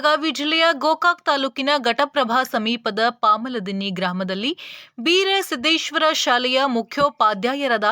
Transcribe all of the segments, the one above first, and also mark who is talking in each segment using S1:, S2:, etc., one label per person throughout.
S1: ಬೆಳಗಾವಿ ಜಿಲ್ಲೆಯ ಗೋಕಾಕ್ ತಾಲೂಕಿನ ಘಟಪ್ರಭಾ ಸಮೀಪದ ಪಾಮಲದಿನ್ನಿ ಗ್ರಾಮದಲ್ಲಿ ಬೀರ ಸಿದ್ದೇಶ್ವರ ಶಾಲೆಯ ಮುಖ್ಯೋಪಾಧ್ಯಾಯರಾದ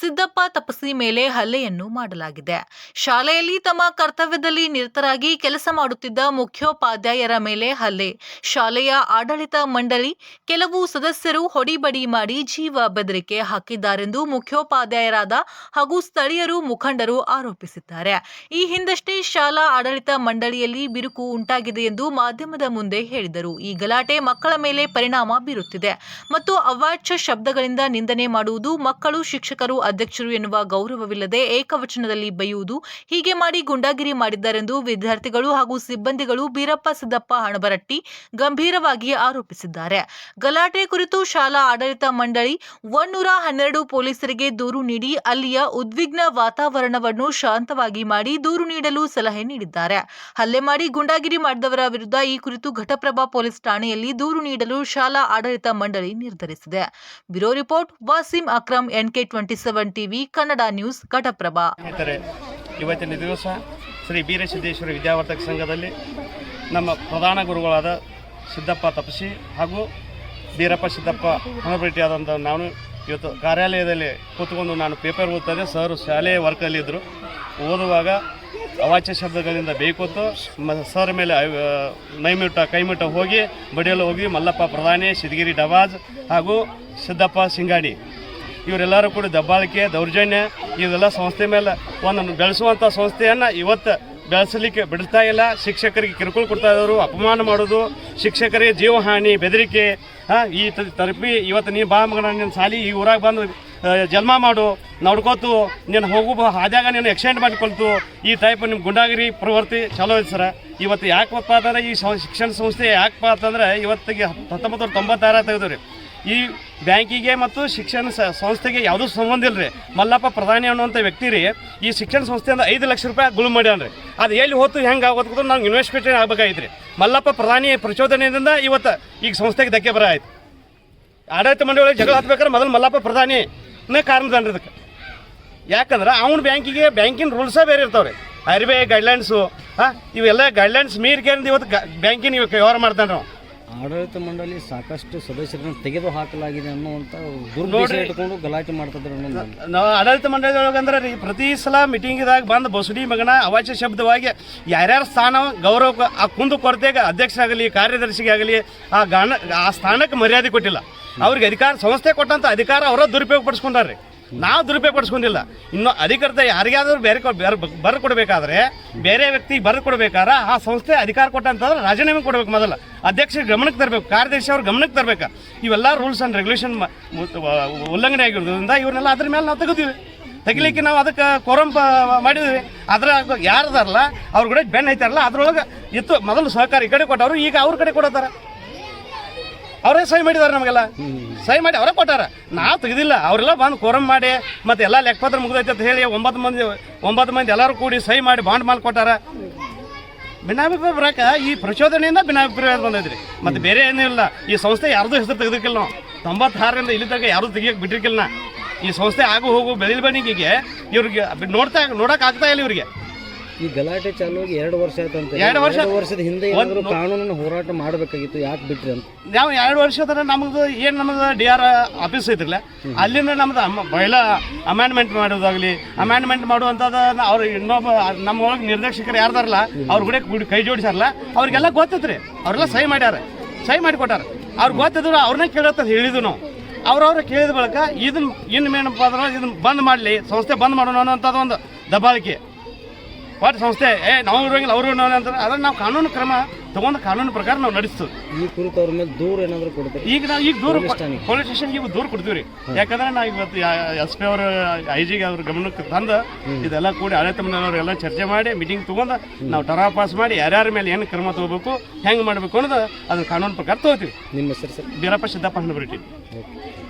S1: ಸಿದ್ದಪ್ಪ ತಪಸಿ ಮೇಲೆ ಹಲ್ಲೆಯನ್ನು ಮಾಡಲಾಗಿದೆ. ಶಾಲೆಯಲ್ಲಿ ತಮ್ಮ ಕರ್ತವ್ಯದಲ್ಲಿ ನಿರತರಾಗಿ ಕೆಲಸ ಮಾಡುತ್ತಿದ್ದ ಮುಖ್ಯೋಪಾಧ್ಯಾಯರ ಮೇಲೆ ಹಲ್ಲೆ. ಶಾಲೆಯ ಆಡಳಿತ ಮಂಡಳಿ ಕೆಲವು ಸದಸ್ಯರು ಹೊಡಿಬಡಿ ಮಾಡಿ ಜೀವ ಬೆದರಿಕೆ ಹಾಕಿದ್ದಾರೆಂದು ಮುಖ್ಯೋಪಾಧ್ಯಾಯರಾದ ಹಾಗೂ ಸ್ಥಳೀಯರು ಮುಖಂಡರು ಆರೋಪಿಸಿದ್ದಾರೆ. ಈ ಹಿಂದಷ್ಟೇ ಶಾಲಾ ಆಡಳಿತ ಮಂಡಳಿಯಲ್ಲಿ ಬಿರುಕು ಉಂಟಾಗಿದೆ ಎಂದು ಮಾಧ್ಯಮದ ಮುಂದೆ ಹೇಳಿದರು. ಈ ಗಲಾಟೆ ಮಕ್ಕಳ ಮೇಲೆ ಪರಿಣಾಮ ಬೀರುತ್ತಿದೆ. ಮತ್ತು ಅವಾಚ್ಯ ಶಬ್ದಗಳಿಂದ ನಿಂದನೆ ಮಾಡುವುದು ಮಕ್ಕಳು, ಶಿಕ್ಷಕರು, ಅಧ್ಯಕ್ಷರು ಎನ್ನುವ ಗೌರವವಿಲ್ಲದೆ ಏಕವಚನದಲ್ಲಿ ಬೈಯುವುದು ಹೀಗೆ ಮಾಡಿ ಗುಂಡಾಗಿರಿ ಮಾಡಿದ್ದಾರೆಂದು ವಿದ್ಯಾರ್ಥಿಗಳು ಹಾಗೂ ಸಿಬ್ಬಂದಿಗಳು ಬೀರಪ್ಪ ಸಿದ್ದಪ್ಪ ಹಣಬರಟ್ಟಿ ಗಂಭೀರವಾಗಿ ಆರೋಪಿಸಿದ್ದಾರೆ. ಗಲಾಟೆ ಕುರಿತು ಶಾಲಾ ಆಡಳಿತ ಮಂಡಳಿ ಒನ್ನೂರ ಹನ್ನೆರಡು ಪೊಲೀಸರಿಗೆ ದೂರು ನೀಡಿ ಅಲ್ಲಿಯ ಉದ್ವಿಗ್ನ ವಾತಾವರಣವನ್ನು ಶಾಂತವಾಗಿ ಮಾಡಿ ದೂರು ನೀಡಲು ಸಲಹೆ ನೀಡಿದ್ದಾರೆ. ಹಲ್ಲೆ ಮಾಡಿ ಗುಂಡಾಗಿರಿ ಮಾಡಿದವರ ವಿರುದ್ಧ ಈ ಕುರಿತು ಘಟಪ್ರಭಾ ಪೊಲೀಸ್ ಠಾಣೆಯಲ್ಲಿ ದೂರು ನೀಡಲು ಶಾಲಾ ಆಡಳಿತ ಮಂಡಳಿ ನಿರ್ಧರಿಸಿದೆ. Bureau report, Wasim Akram NK twenty seven TV, Kannada news, Ghataprabha.
S2: ಇವತ್ತಿನ ದಿವಸ ಶ್ರೀ ಬೀರಸಿದ್ದೇಶ್ವರ ವಿದ್ಯಾವರ್ತಕ ಸಂಘದಲ್ಲಿ ನಮ್ಮ ಪ್ರಧಾನ ಗುರುಗಳಾದ ಸಿದ್ದಪ್ಪ ತಪಸಿ ಹಾಗೂ ಬೀರಪ್ಪ ಸಿದ್ದಪ್ಪ ಹಣಭೇಟಿಯಾದಂಥ ನಾನು ಇವತ್ತು ಕಾರ್ಯಾಲಯದಲ್ಲಿ ಕೂತ್ಕೊಂಡು ನಾನು ಪೇಪರ್ ಓದ್ತಾನೆ ಸರ್ ಶಾಲೆಯ ವರ್ಕಲ್ಲಿದ್ದರು ಓದುವಾಗ ಅವಾಚ್ಯ ಶಬ್ದಗಳಿಂದ ಬೇಕೊತ್ತು ಮ, ಸರ್ ಮೇಲೆ ಮೈಮಿಟ್ಟ ಕೈಮಿಟ್ಟ ಕೈಮಿಟ ಹೋಗಿ ಬಡಿಯಲು ಹೋಗಿ ಮಲ್ಲಪ್ಪ ಪ್ರಧಾನಿ ಸಿದ್ಗಿರಿ ಡವಾಜ್ ಹಾಗೂ ಸಿದ್ದಪ್ಪ ಸಿಂಗಾಡಿ. ಇವರೆಲ್ಲರೂ ಕೂಡ ದಬ್ಬಾಳಿಕೆ, ದೌರ್ಜನ್ಯ, ಇವೆಲ್ಲ ಸಂಸ್ಥೆ ಮೇಲೆ ಒಂದು ಬೆಳೆಸುವಂಥ ಸಂಸ್ಥೆಯನ್ನು ಇವತ್ತು ಬೆಳೆಸಲಿಕ್ಕೆ ಬಿಡ್ತಾ ಇಲ್ಲ. ಶಿಕ್ಷಕರಿಗೆ ಕಿರುಕುಳ ಕೊಡ್ತಾ ಇದ್ದವರು, ಅಪಮಾನ ಮಾಡೋದು ಶಿಕ್ಷಕರಿಗೆ ಜೀವಹಾನಿ, ಬೆದರಿಕೆ ಈ ತರಪಿ ಇವತ್ತು ನೀನು ಬಾ ಮಗನ ನಿನ್ನ ಸಾಲಿ ಈ ಊರಾಗ ಬಂದು ಜನ್ಮ ಮಾಡು, ನೋಡ್ಕೋತು, ನೀನು ಹೋಗು ಆದಾಗ ನೀನು ಎಕ್ಸ್ಟೆಂಡ್ ಮಾಡಿಕೊಳ್ತು, ಈ ಟೈಪ್ ನಿಮ್ಮ ಗುಂಡಾಗಿರಿ ಪ್ರವೃತ್ತಿ ಚಲೋ ಐತೆ ಸರ. ಇವತ್ತು ಯಾಕಪ್ಪ ಅಂತಂದ್ರೆ, ಈ ಶಿಕ್ಷಣ ಸಂಸ್ಥೆ ಯಾಕಪ್ಪ ಅಂತಂದ್ರೆ, ಇವತ್ತಿಗೆ ಹತ್ತೊಂಬತ್ತು ತೊಂಬತ್ತಾರ ತೆಗೆದ್ರಿ. ಈ ಬ್ಯಾಂಕಿಗೆ ಮತ್ತು ಶಿಕ್ಷಣ ಸಂಸ್ಥೆಗೆ ಯಾವುದೂ ಸಂಬಂಧ ಇಲ್ಲ ರೀ ಮಲ್ಲಪ್ಪ ಪ್ರಧಾನಿ ಅನ್ನುವಂಥ ವ್ಯಕ್ತಿ ರೀ, ಈ ಶಿಕ್ಷಣ ಸಂಸ್ಥೆಯಿಂದ ಐದು ಲಕ್ಷ ರೂಪಾಯಿ ಗುಳು ಮಾಡ್ಯಾನ್ರಿ. ಅದು ಎಲ್ಲಿ ಹೋತು, ಹೆಂಗೆ ಆಗೋದು ನಾವು ಇನ್ವೆಸ್ಟ್ಮೆಂಟ್ ಆಗಬೇಕಾಯ್ತು ರೀ ಮಲ್ಲಪ್ಪ ಪ್ರಧಾನಿ ಪ್ರಚೋದನೆಯಿಂದ ಇವತ್ತು ಈಗ ಸಂಸ್ಥೆಗೆ ಧಕ್ಕೆ ಬರ ಆಯ್ತು. ಆಡಳಿತ ಮಂಡಳಿ ಜಗಳ ಹತ್ಬೇಕಾದ್ರೆ ಮೊದಲು ಮಲ್ಲಪ್ಪ ಪ್ರಧಾನಿನೇ ಕಾರಣದನ್ರಿ ಇದಕ್ಕೆ. ಯಾಕಂದ್ರೆ ಅವ್ನ ಬ್ಯಾಂಕಿಗೆ ಬ್ಯಾಂಕಿನ ರೂಲ್ಸೇ ಬೇರೆ ಇರ್ತಾವೆ ರೀ ಆರ್ ಬಿ ಐ ಗೈಡ್ಲೈನ್ಸು ಹಾಂ, ಇವೆಲ್ಲ ಗೈಡ್ಲೈನ್ಸ್ ಮೀರಿಕೆಂದು ಇವತ್ತು ಬ್ಯಾಂಕಿನ ವ್ಯವಹಾರ ಮಾಡ್ತಾನೆ ನಾವು
S3: ಆಡಳಿತ ಮಂಡಳಿ ಸಾಕಷ್ಟು ಸದಸ್ಯರನ್ನು ತೆಗೆದು ಹಾಕಲಾಗಿದೆ ಅನ್ನುವಂಥ ಗುರು
S2: ನೋಡ್ರಿ.
S3: ಇಟ್ಕೊಂಡು ಗಲಾಟೆ ಮಾಡ್ತಿದ್ರು ಅನ್ನೋದು
S2: ನಾವು ಆಡಳಿತ ಮಂಡಳಿಯೊಳಗೆ ಅಂದ್ರೆ ರೀ ಪ್ರತಿ ಸಲ ಮೀಟಿಂಗಿದಾಗ ಬಂದು ಬಸುಡಿ ಮಗನ ಅವಾಚ್ಯ ಶಬ್ದವಾಗಿ ಯಾರ್ಯಾರ ಸ್ಥಾನ ಗೌರವ ಆ ಕುಂದು ಕೊರತೆಗೆ ಅಧ್ಯಕ್ಷರಾಗಲಿ ಕಾರ್ಯದರ್ಶಿಗೆ ಆಗಲಿ ಆ ಗಾನ ಆ ಸ್ಥಾನಕ್ಕೆ ಮರ್ಯಾದೆ ಕೊಟ್ಟಿಲ್ಲ. ಅವ್ರಿಗೆ ಅಧಿಕಾರ ಸಂಸ್ಥೆ ಕೊಟ್ಟಂಥ ಅಧಿಕಾರ ಅವರ ದುರುಪಯೋಗ ಪಡಿಸ್ಕೊಂಡಾರ್ರಿ ನಾವು ದುರುಪಯೋಗ ಪಡಿಸ್ಕೊಂಡಿಲ್ಲ ಇನ್ನು ಅಧಿಕಾರದ ಯಾರಿಗಾದರೂ ಬೇರೆ ಕೊ- ಬೇರೆ ಬರ ಕೊಡಬೇಕಾದ್ರೆ, ಬೇರೆ ವ್ಯಕ್ತಿ ಬರ ಕೊಡಬೇಕಾದ್ರೆ ಆ ಸಂಸ್ಥೆ ಅಧಿಕಾರ ಕೊಟ್ಟಂತಂದ್ರೆ ರಾಜೀನಾಮೆ ಕೊಡ್ಬೇಕು ಮೊದಲ. ಅಧ್ಯಕ್ಷರ ಗಮನಕ್ಕೆ ತರಬೇಕು, ಕಾರ್ಯದರ್ಶಿ ಅವ್ರ ಗಮನಕ್ಕೆ ತರಬೇಕು. ಇವೆಲ್ಲ ರೂಲ್ಸ್ ಆ್ಯಂಡ್ ರೆಗ್ಯುಲೇಷನ್ ಉಲ್ಲಂಘನೆ ಆಗಿರೋದ್ರಿಂದ ಇವ್ರನ್ನೆಲ್ಲ ಅದ್ರ ಮೇಲೆ ನಾವು ತೆಗೆದಿವಿ ತೆಗಿಲಿಕ್ಕೆ ನಾವು ಅದಕ್ಕೆ ಕೋರಂ ಮಾಡಿದ್ವಿ ಅದ್ರ ಯಾರದಾರಲ್ಲ, ಅವ್ರ ಕೂಡ ಬೆನ್ ಐತಾರಲ್ಲ, ಅದ್ರೊಳಗೆ ಇತ್ತು, ಮೊದಲು ಸಹಕಾರ ಈ ಕಡೆ ಕೊಟ್ಟವರು, ಈಗ ಅವ್ರ ಕಡೆ ಕೊಡತ್ತಾರ. ಅವರೇ ಸಹಿ ಮಾಡಿದಾರೆ ನಮಗೆಲ್ಲ. ಸಹಿ ಮಾಡಿ ಅವರೇ ಕೊಟ್ಟಾರ. ನಾವು ತೆಗೆದಿಲ್ಲ. ಅವರೆಲ್ಲ ಬಂದು ಕೋರಂ ಮಾಡಿ ಮತ್ತೆ ಎಲ್ಲ ಲೆಕ್ಕಪತ್ರ ಮುಗಿದೈತೆ ಅಂತ ಹೇಳಿ ಒಂಬತ್ತು ಮಂದಿ ಒಂಬತ್ತು ಮಂದಿ ಎಲ್ಲರೂ ಕೂಡಿ ಸಹಿ ಮಾಡಿ ಬಾಂಡ್ ಮಾಲ್ ಕೊಟ್ಟಾರ. ಭಿನ್ನಾಭಿಪ್ರಾಯ ಬರಾಕ ಈ ಪ್ರಚೋದನೆಯಿಂದ ಭಿನ್ನಾಭಿಪ್ರಾಯ ಬಂದೈತ್ರಿ. ಮತ್ತೆ ಬೇರೆ ಏನೂ ಇಲ್ಲ. ಈ ಸಂಸ್ಥೆ ಯಾರ್ದು ಹೆಸರು ತೆಗೆದಿರ್ಕಿಲ್ಲ ನಾವು. ತೊಂಬತ್ತಾರರಿಂದ ಇಲ್ಲಿ ತನಕ ಯಾರು ತೆಗಿಯಕ್ಕೆ ಬಿಟ್ಟಿರ್ಕಿಲ್ಲ ನಾ. ಈ ಸಂಸ್ಥೆ ಆಗು ಹೋಗು ಬೆಳಿಬಣಿಗೆಗೆ ಇವ್ರಿಗೆ ನೋಡ್ತಾ ನೋಡೋಕೆ ಆಗ್ತಾ ಇಲ್ಲ ಇವ್ರಿಗೆ.
S3: ಈ ಗಲಾಟೆ ಚಾಲು ಆಗಿ ಎರಡು ವರ್ಷ ಆಯ್ತು ಅಂತ
S2: ಎರಡು ವರ್ಷ-
S3: ವರ್ಷದ ಹಿಂದೆ ಕಾನೂನನ್ನು ಕಾನೂನಿನ ಹೋರಾಟ ಮಾಡಬೇಕಾಗಿತ್ತು ಯಾಕೆ ಬಿಟ್ರಿ ಅಂತ?
S2: ನಾವು ಎರಡು ವರ್ಷದ ನಮ್ದು ಏನು ನಮ್ದು ಡಿ ಆರ್ ಆಫೀಸ್ ಐತ್ರಲ್ಲ ಅಲ್ಲಿಂದ ನಮ್ದು ಮಹಿಳಾ ಬಹಳ ಮಾಡೋದಾಗ್ಲಿ ಮಾಡೋದಾಗಲಿ ಅಮ್ಯಾಂಡ್ಮೆಂಟ್ ಮಾಡುವಂಥದ್ದು ಅವ್ರು ಇನ್ನೊಬ್ಬ ನಮ್ಮ ಒಳಗೆ ನಿರ್ದೇಶಕರು ಯಾರ್ದಾರಲ್ಲ ಅವ್ರ ಕೂಡ ಕೈ ಜೋಡಿಸಾರಲ್ಲ ಅವ್ರಿಗೆಲ್ಲ ಗೊತ್ತೈತ್ರಿ. ಅವರೆಲ್ಲ ಸಹಿ ಮಾಡ್ಯಾರ. ಸಹಿ ಮಾಡಿ ಕೊಟ್ಟಾರ. ಅವ್ರಿಗೆ ಗೊತ್ತಿದ್ರು ಅವ್ರನ್ನ ಕೇಳತ್ತ ಹೇಳಿದ್ವಿ ನಾವು. ಅವ್ರವ್ರ ಕೇಳಿದ ಬಳಿಕ ಇದನ್ನ ಇನ್ನು ಏನಪ್ಪ ಅಂದ್ರೆ ಇದನ್ನ ಬಂದ್ ಮಾಡಲಿ ಸಂಸ್ಥೆ ಬಂದ್ ಮಾಡೋಣ ಅನ್ನೋಂಥದ್ದು ಒಂದು ದಬ್ಬಾಳಿಕೆ ಒಟ್ಟು ಸಂಸ್ಥೆ ಏ ನಾವು ಇರೋಂಗಿಲ್ಲ ಅವರು ಅಂತಾರೆ. ಅದನ್ನ ನಾವು ಕಾನೂನು ಕ್ರಮ ತಗೊಂಡು ಕಾನೂನು ಪ್ರಕಾರ ನಾವು ನಡೆಸ್ತೀವಿ.
S3: ಈ ಕುರಿತು ಅವ್ರ ಮೇಲೆ ದೂರ ಏನಾದರೂ ಕೊಡ್ತೀವಿ
S2: ಈಗ ನಾವು ಈಗ ದೂರ ಪೊಲೀಸ್ ಸ್ಟೇಷನ್ಗೆ ಈಗ ದೂರ ಕೊಡ್ತೀವಿ ರೀ. ಯಾಕಂದ್ರೆ ನಾವು ಇವತ್ತು ಎಸ್ ಪಿ ಅವರು ಐ ಜಿಗೆ ಅವ್ರ ಗಮನಕ್ಕೆ ತಂದು ಇದೆಲ್ಲ ಕೂಡಿ ಆಡಳಿತ ಎಲ್ಲ ಚರ್ಚೆ ಮಾಡಿ ಮೀಟಿಂಗ್ ತೊಗೊಂಡು ನಾವು ಟರಾ ಪಾಸ್ ಮಾಡಿ ಯಾರ್ಯಾರ ಮೇಲೆ ಏನು ಕ್ರಮ ತಗೋಬೇಕು ಹೆಂಗೆ ಮಾಡಬೇಕು ಅನ್ನೋದು ಅದ್ರ ಕಾನೂನು ಪ್ರಕಾರ ತಗೋತೀವಿ.
S3: ನಿಮ್ಮ ಹೆಸರು ಸರ್?
S2: ಬೀರಪ್ಪ ಸಿದ್ದಪ್ಪ ಹಣ್ಣು
S3: ಓಕೆ.